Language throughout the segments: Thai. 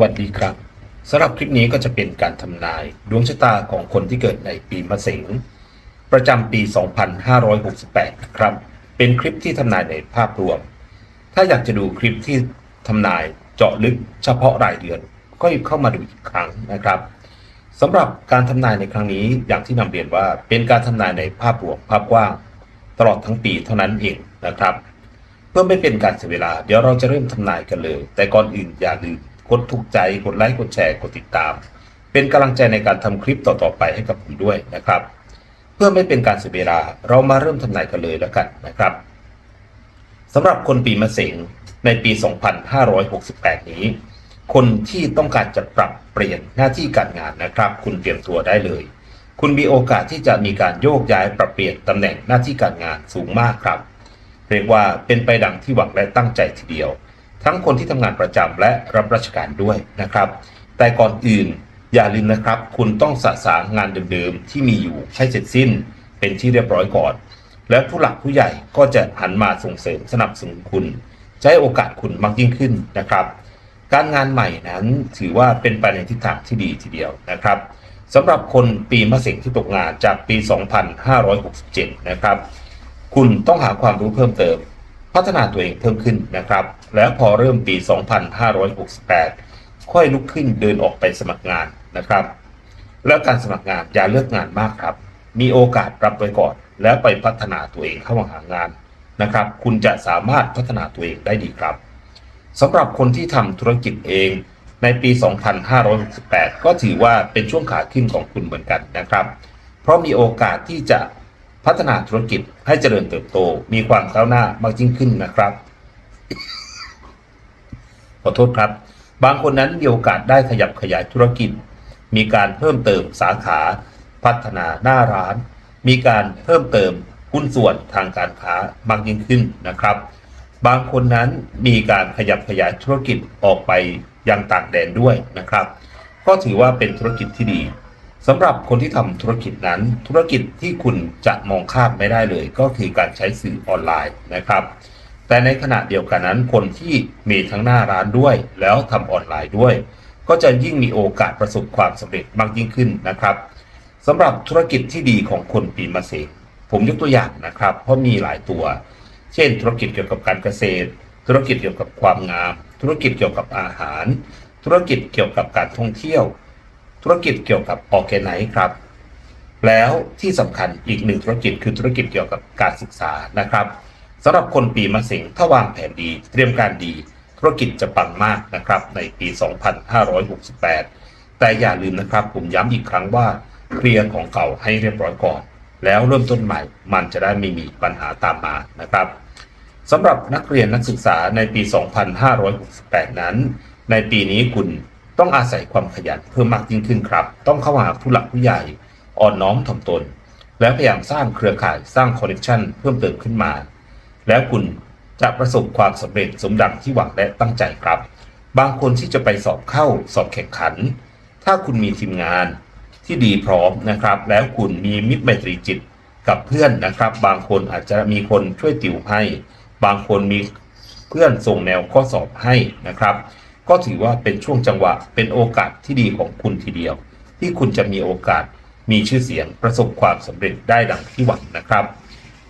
วัสดีครับสำหรับคลิปนี้ก็จะเป็นการทำนายดวงชะตาของคนที่เกิดในปีมะเสงประจำปี 2568 นะครับ เป็นคลิปที่ทำนายในภาพรวม ถ้าอยากจะดูคลิปที่ทำนายเจาะลึกเฉพาะรายเดือน ก็เข้ามาดูอีกครั้งนะครับสำหรับการทำนายในครั้งนี้อย่างที่นำเรียนว่าเป็นการทำนายในภาพรวมภาพกว้าง ตลอดทั้งปีเท่านั้นเองนะครับ เพื่อไม่เป็นการเสียเวลา เดี๋ยวเราจะเริ่มทำนายกันเลย แต่ก่อนอื่นอย่าลืม กดถูกใจ กดไลค์ กดแชร์ กดติดตาม เป็นกำลังใจในการทำคลิปต่อๆไปให้กับผมด้วยนะครับ เพื่อไม่เป็นการเสียเวลา เรามาเริ่มทำนายกันเลยแล้วกันนะครับสำหรับคนปีมะเสงในปี 2568 นี้ คนที่ต้องการจะปรับเปลี่ยนหน้าที่การงานนะครับ คุณเตรียมตัวได้เลย คุณมีโอกาสที่จะมีการโยกย้ายปรับเปลี่ยนตำแหน่งหน้าที่การงานสูงมากครับ เรียกว่าเป็นไปดังที่หวังและตั้งใจทีเดียว ทั้งคนที่ทำงานประจำและรับราชการด้วยนะครับ แต่ก่อนอื่นอย่าลืมนะครับ คุณต้องสะสางงานเดิมๆที่มีอยู่ให้เสร็จสิ้นเป็นที่เรียบร้อยก่อน แล้วผู้หลักผู้ใหญ่ก็จะหันมาส่งเสริมสนับสนุนคุณจะให้โอกาสคุณมากยิ่งขึ้นนะครับ การงานใหม่นั้นถือว่าเป็นไปในทิศทางที่ดีทีเดียวนะครับสำหรับคนปีมะเสงที่ตกงานจากปี 2567 นะครับ คุณต้องหาความรู้เพิ่มเติม พัฒนาตัวเองเพิ่มขึ้นนะครับ แล้วพอเริ่มปี 2568 ค่อยลุกขึ้นเดินออกไปสมัครงานนะครับ แล้วการสมัครงานอย่าเลือกงานมากครับ มีโอกาสรับไว้ก่อน แล้วไปพัฒนาตัวเองเข้ามาหางานนะครับ คุณจะสามารถพัฒนาตัวเองได้ดีครับสำหรับคนที่ทำธุรกิจเองในปี 2568 ก็ถือว่าเป็นช่วงขาขึ้นของคุณเหมือนกันนะครับ เพราะมีโอกาสที่จะ พัฒนาธุรกิจให้เจริญเติบโต มีความก้าวหน้ามากยิ่งขึ้นนะครับ ขอโทษครับ บางคนนั้นมีโอกาสได้ขยับขยายธุรกิจ มีการเพิ่มเติมสาขาพัฒนาหน้าร้าน มีการเพิ่มเติมหุ้นส่วนทางการค้ามากยิ่งขึ้นนะครับ บางคนนั้นมีการขยับขยายธุรกิจออกไปยังต่างแดนด้วยนะครับ ก็ถือว่าเป็นธุรกิจที่ดี สำหรับคนที่ทำธุรกิจนั้น ธุรกิจที่คุณจะมองข้ามไม่ได้เลย ก็คือการใช้สื่อออนไลน์นะครับ แต่ในขณะเดียวกันนั้น คนที่มีทั้งหน้าร้านด้วย แล้วทำออนไลน์ด้วย ก็จะยิ่งมีโอกาสประสบความสำเร็จมากยิ่งขึ้นนะครับสำหรับธุรกิจที่ดีของคนปีมะเสงผมยกตัวอย่างนะครับ เพราะมีหลายตัว เช่น ธุรกิจเกี่ยวกับการเกษตร ธุรกิจเกี่ยวกับความงาม ธุรกิจเกี่ยวกับอาหาร ธุรกิจเกี่ยวกับการท่องเที่ยว ธุรกิจเกี่ยวกับออแกไนครับ แล้วที่สำคัญอีกหนึ่งธุรกิจคือธุรกิจเกี่ยวกับการศึกษานะครับสำหรับคนปีมะเสงถ้าวางแผนดี เตรียมการดี ธุรกิจจะปังมากนะครับในปี 2568 แต่อย่าลืมนะครับผมย้ำอีกครั้งว่าเคลียร์ของเก่าให้เรียบร้อยก่อน แล้วเริ่มต้นใหม่ มันจะได้ไม่มีปัญหาตามมานะครับสำหรับนักเรียนนักศึกษาในปี 2568 นั้น ในปีนี้คุณ ต้องอาศัยความขยันเพิ่มมากยิ่งขึ้นครับ ต้องเข้าหาผู้หลักผู้ใหญ่อ่อนน้อมถ่อมตน และพยายามสร้างเครือข่ายสร้างคอนเนคชันเพิ่มเติมขึ้นมา แล้วคุณจะประสบความสำเร็จสมดังที่หวังและตั้งใจครับ บางคนที่จะไปสอบเข้าสอบแข่งขัน ถ้าคุณมีทีมงานที่ดีพร้อมนะครับ แล้วคุณมีมิตรไมตรีจิตกับเพื่อนนะครับ บางคนอาจจะมีคนช่วยติวให้ บางคนมีเพื่อนส่งแนวข้อสอบให้นะครับ ก็ถือว่าเป็นช่วงจังหวะเป็นโอกาสที่ดีของคุณทีเดียว ที่คุณจะมีโอกาสมีชื่อเสียงประสบความสำเร็จได้ดังที่หวังนะครับ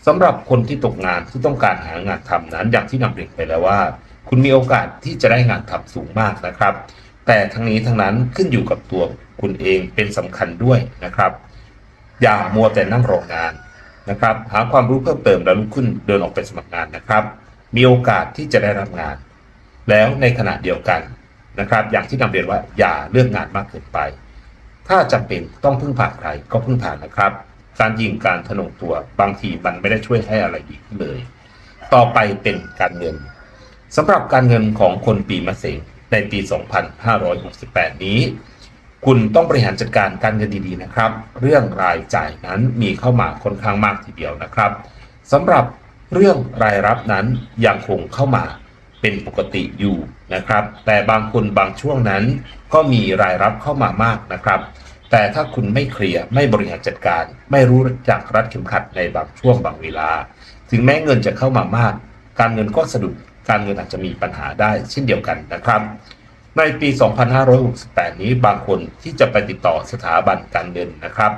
สำหรับคนที่ตกงานที่ต้องการหางานทำนั้นอย่างที่นำเรียนไปแล้วว่า คุณมีโอกาสที่จะได้งานทำสูงมากนะครับ แต่ทั้งนี้ทั้งนั้นขึ้นอยู่กับตัวคุณเองเป็นสำคัญด้วยนะครับ อย่ามัวแต่นั่งรองานนะครับ หาความรู้เพิ่มเติมแล้วลุกขึ้นเดินออกไปสมัครงานนะครับ มีโอกาสที่จะได้รับงาน แล้วในขณะเดียวกันนะครับ อย่างที่นำเรียนว่าอย่าเลือกงานมากเกินไป ถ้าจำเป็นต้องพึ่งพาใครก็พึ่งพานะครับ การยิงการทะนงตัวบางทีมันไม่ได้ช่วยให้อะไรดีขึ้นเลย ต่อไปเป็นการเงินสำหรับการเงินของคนปีมะเสงในปี 2568 นี้ คุณต้องบริหารจัดการการเงินดีๆนะครับ เรื่องรายจ่ายนั้นมีเข้ามาค่อนข้างมากทีเดียวนะครับสำหรับเรื่องรายรับนั้นยังคงเข้ามา เป็นปกติอยู่นะครับ แต่บางคนบางช่วงนั้น ก็มีรายรับเข้ามามากนะครับ แต่ถ้าคุณไม่เคลียร์ไม่บริหารจัดการ ไม่รู้จักรัดเข็มขัดในบางช่วงบางเวลา ถึงแม้เงินจะเข้ามามาก การเงินก็สะดุดการเงินอาจจะมีปัญหาได้เช่นเดียวกันนะครับ ในปี 2568 นี้บางคนที่จะไปติดต่อสถาบันการเงินนะครับ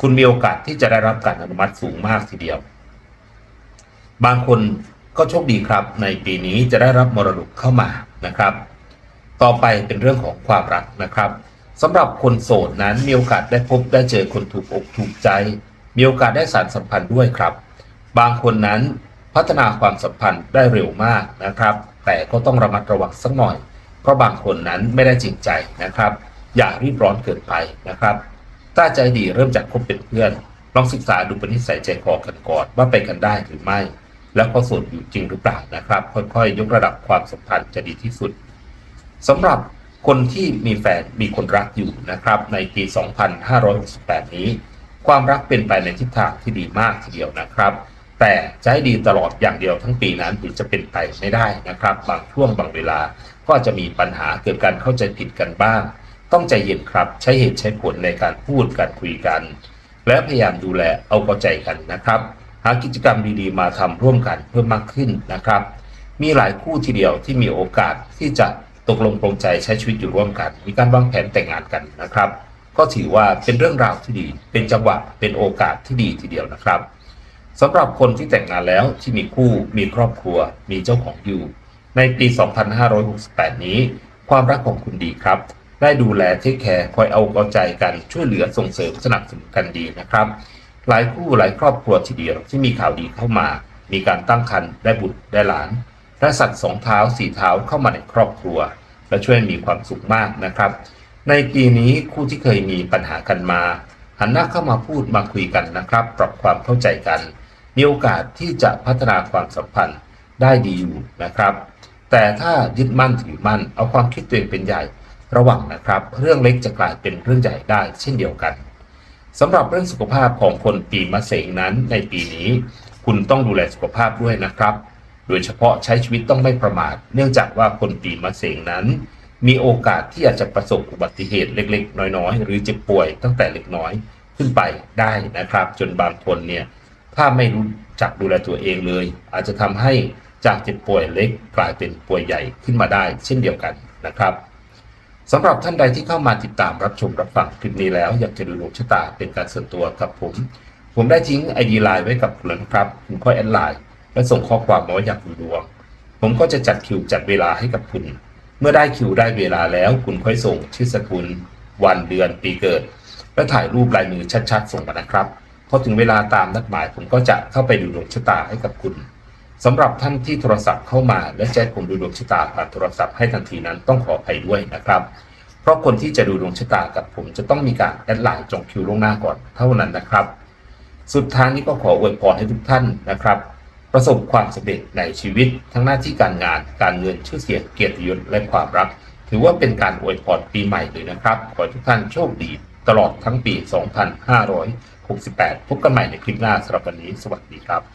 คุณมีโอกาสที่จะได้รับการอนุมัติสูงมากทีเดียว บางคน ก็โชคดีครับในปีนี้จะได้รับมรดกเข้ามานะครับ ต่อไปเป็นเรื่องของความรักนะครับสำหรับคนโสดนั้นมีโอกาสได้พบได้เจอคนถูกอกถูกใจ มีโอกาสได้สารสัมพันธ์ด้วยครับ บางคนนั้นพัฒนาความสัมพันธ์ได้เร็วมากนะครับ แต่ก็ต้องระมัดระวังสักหน่อย เพราะบางคนนั้นไม่ได้จริงใจนะครับ อย่ารีบร้อนเกินไปนะครับถ้าใจดีเริ่มจากคบเป็นเพื่อนลองศึกษาดูป็นนิสัยใจคอกันก่อนว่าไปกันได้หรือไม่ แล้วก็โสดอยู่จริงหรือเปล่านะครับ ค่อยๆ ยกระดับความสัมพันธ์จะดีที่สุดสำหรับคนที่มีแฟนมีคนรักอยู่นะครับ ในปี 2568 นี้ ความรักเป็นไปในทิศทางที่ดีมากทีเดียวนะครับ แต่จะให้ดีตลอดอย่างเดียวทั้งปีนั้นถึงจะเป็นไปไม่ได้นะครับ บางช่วงบางเวลาก็จะมีปัญหาเกิดการเข้าใจผิดกันบ้าง ต้องใจเย็นครับใช้เหตุใช้ผลในการพูดการคุยกัน และพยายามดูแลเอาใจกันนะครับ หากิจกรรมดีๆ มาทำร่วมกันเพิ่มมากขึ้นนะครับ มีหลายคู่ทีเดียวที่มีโอกาสที่จะตกลงปรงใจใช้ชีวิตอยู่ร่วมกัน มีการวางแผนแต่งงานกันนะครับ ก็ถือว่าเป็นเรื่องราวที่ดี เป็นจังหวะเป็นโอกาสที่ดีทีเดียวนะครับสำหรับคนที่แต่งงานแล้วที่มีคู่มีครอบครัว มีเจ้าของอยู่ ในปี 2568 นี้ ความรักของคุณดีครับ ได้ดูแลเทคแคร์คอยเอาเอาใจกันช่วยเหลือส่งเสริมสนับสนุนกันดีนะครับ หลายคู่หลายครอบครัวทีเดียวที่มีข่าวดีเข้ามา มีการตั้งครรภ์ได้บุตรได้หลานและสัตว์สองเท้าสี่เท้าเข้ามาในครอบครัว และช่วยมีความสุขมากนะครับ ในปีนี้คู่ที่เคยมีปัญหากันมา หันหน้าเข้ามาพูดมาคุยกันนะครับ ปรับความเข้าใจกัน มีโอกาสที่จะพัฒนาความสัมพันธ์ได้ดีอยู่นะครับ แต่ถ้ายึดมั่นถือมั่นเอาความคิดตัวเองเป็นใหญ่ระวังนะครับ เรื่องเล็กจะกลายเป็นเรื่องใหญ่ได้เช่นเดียวกัน สำหรับเรื่องสุขภาพของคนปีมะเสงนั้นในปีนี้ คุณต้องดูแลสุขภาพด้วยนะครับ โดยเฉพาะใช้ชีวิตต้องไม่ประมาท เนื่องจากว่าคนปีมะเสงนั้น มีโอกาสที่อาจจะประสบอุบัติเหตุเล็ก ๆ น้อยๆ หรือเจ็บป่วยตั้งแต่เล็กน้อยขึ้นไปได้นะครับ จนบางคนเนี่ยถ้าไม่รู้จักดูแลตัวเองเลย อาจจะทำให้จากเจ็บป่วยเล็กกลายเป็นป่วยใหญ่ขึ้นมาได้ เช่นเดียวกันนะครับ สำหรับท่านใดที่เข้ามาติดตามรับชมรับฟังคลิปนี้แล้ว อยากจะดูดวงชะตาเป็นการส่วนตัวกับผม ผมได้ทิ้งไอดีไลน์ไว้กับคุณแล้วนะครับคุณค่อยแอดไลน์และส่งข้อความมาว่าอยากดูดวง ผมก็จะจัดคิวจัดเวลาให้กับคุณ เมื่อได้คิวได้เวลาแล้ว คุณค่อยส่งชื่อสกุล วันเดือนปีเกิด และถ่ายรูปลายมือชัดๆ ส่งมานะครับพอถึงเวลาตามนัดหมายผมก็จะเข้าไปดูดวงชะตาให้กับคุณ สำหรับท่านที่โทรศัพท์เข้ามาและแจ้งผมดูดวงชะตาผ่านโทรศัพท์ให้ทันทีนั้นต้องขออภัยด้วยนะครับ เพราะคนที่จะดูดวงชะตากับผมจะต้องมีการแอดไลน์จองคิวล่วงหน้าก่อนเท่านั้นนะครับ สุดท้ายนี้ก็ขออวยพรให้ทุกท่านนะครับ ประสบความสำเร็จในชีวิต ทั้งหน้าที่การงานการเงินชื่อเสียงเกียรติยศและความรัก ถือว่าเป็นการอวยพรปีใหม่เลยนะครับ ขอให้ทุกท่านโชคดี ตลอดทั้งปี 2568 พบกันใหม่ในคลิปหน้าสำหรับวันนี้ สวัสดีครับ